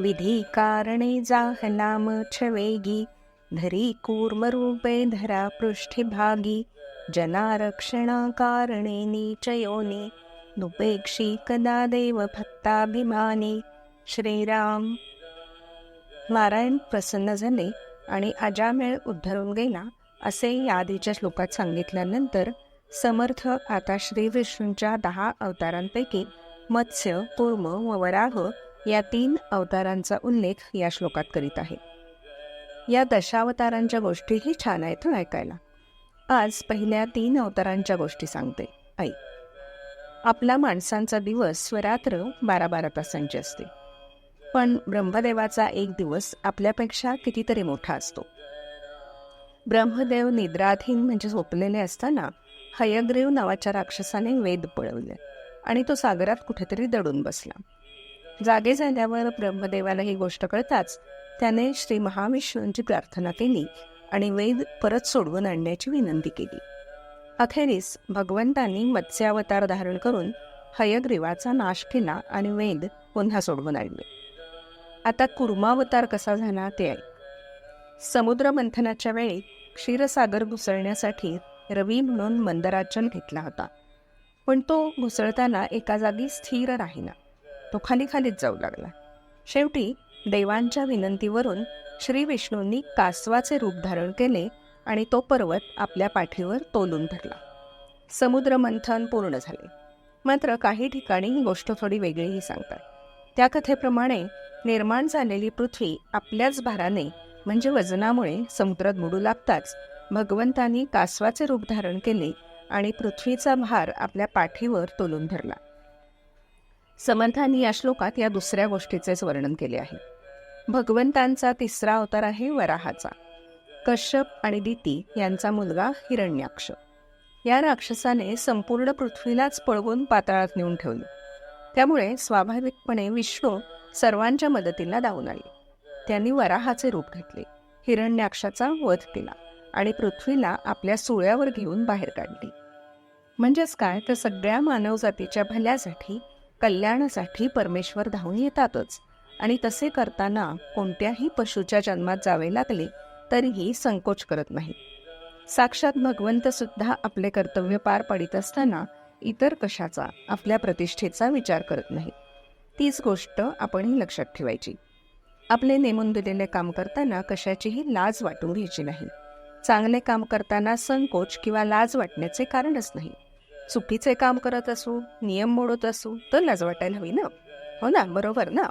विधी कारणे जाह नाम छवेगी धरी कूर्मरूपे धरा पृष्ठिभागी जनारक्षणा कारणे नुपेक्षी कदा देव भक्ताभिमानी। श्रीराम। नारायण प्रसन्न झाले आणि अजामेळ उद्धरून गेला असे यादीच्या आधीच्या श्लोकात सांगितल्यानंतर समर्थ आता श्री विष्णूंच्या दहा अवतारांपैकी मत्स्य कूर्म व वराह या तीन अवतारांचा उल्लेख या श्लोकात करीत आहे. या दशावतारांच्या गोष्टीही छान आहेत ऐकायला. आज पहिल्या तीन अवतारांच्या गोष्टी सांगते. आई आपला माणसांचा दिवस स्वरात्र बारा बारा तासांची असते. पण ब्रह्मदेवाचा एक दिवस आपल्यापेक्षा कितीतरी मोठा असतो. ब्रह्मदेव निद्राधीन म्हणजे झोपलेले असताना हयग्रीव नावाच्या राक्षसाने वेद पळवले आणि तो सागरात कुठेतरी दडून बसला. जागे झाल्यावर ब्रह्मदेवाला ही गोष्ट कळताच त्याने श्री महाविष्णूंची प्रार्थना केली आणि वेद परत सोडवून आणण्याची विनंती केली. अखेरीस भगवंतांनी मत्स्यावतार धारण करून हयग्रीवाचा नाश केला आणि वेद पुन्हा सोडवून आणले. आता कुर्मावतार कसा झाला ते ऐक. समुद्र मंथनाच्या वेळी क्षीरसागर घुसळण्यासाठी रवी म्हणून मंदराचन घेतला होता पण तो घुसळताना एका जागी स्थिर राहिला. तो खाली खालीच जाऊ लागला. शेवटी देवांच्या विनंतीवरून श्री विष्णूंनी कासवाचे रूप धारण केले आणि तो पर्वत आपल्या पाठीवर तोलून धरला. समुद्र मंथन पूर्ण झाले. मात्र काही ठिकाणी ही गोष्ट थोडी वेगळीही सांगतात. त्या कथेप्रमाणे निर्माण झालेली पृथ्वी आपल्याच भाराने म्हणजे वजनामुळे समुद्रात बुडू लागताच भगवंतांनी कासवाचे रूप धारण केले आणि पृथ्वीचा भार आपल्या पाठीवर तोलून धरला. समर्थांनी या श्लोकात या दुसऱ्या गोष्टीचेच वर्णन केले आहे. भगवंतांचा तिसरा अवतार आहे वराहाचा. कश्यप आणि दिती यांचा मुलगा हिरण्याक्ष. या राक्षसाने संपूर्ण पृथ्वीलाच पळवून पाताळात नेऊन ठेवले. त्यामुळे स्वाभाविकपणे विष्णू सर्वांच्या मदतीला धावून आले. त्यांनी वराहाचे रूप घेतले. हिरण्याक्षाचा वध केला आणि पृथ्वीला आपल्या सुळ्यावर घेऊन बाहेर काढली. म्हणजेच काय? तर सगळ्या मानवजातीच्या भल्यासाठी कल्याणासाठी परमेश्वर धावून येतातच. आणि तसे करताना कोणत्याही पशुच्या जन्मात जावे लागले तरीही संकोच करत नाही साक्षात भगवंत सुद्धा आपले कर्तव्य पार पाडित असताना इतर कशाचा आपल्या प्रतिष्ठेचा विचार करत नाही तीच गोष्ट आपणही लक्षात ठेवायची. आपले नेमून दिलेले काम करताना कशाचीही लाज वाटून घ्यायची नाही. चांगले काम करताना संकोच किंवा लाज वाटण्याचे कारणच नाही. चुकीचे काम करत असू नियम मोडत असू तर लाज वाटायला हवी ना? हो ना बरोबर ना?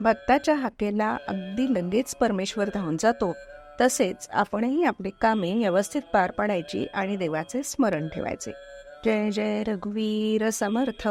भक्ताच्या हाकेला अगदी लगेच परमेश्वर धावून जातो. तसेच आपणही आपली कामे व्यवस्थित पार पाडायची आणि देवाचे स्मरण ठेवायचे. जय जय रघुवीर समर्थ.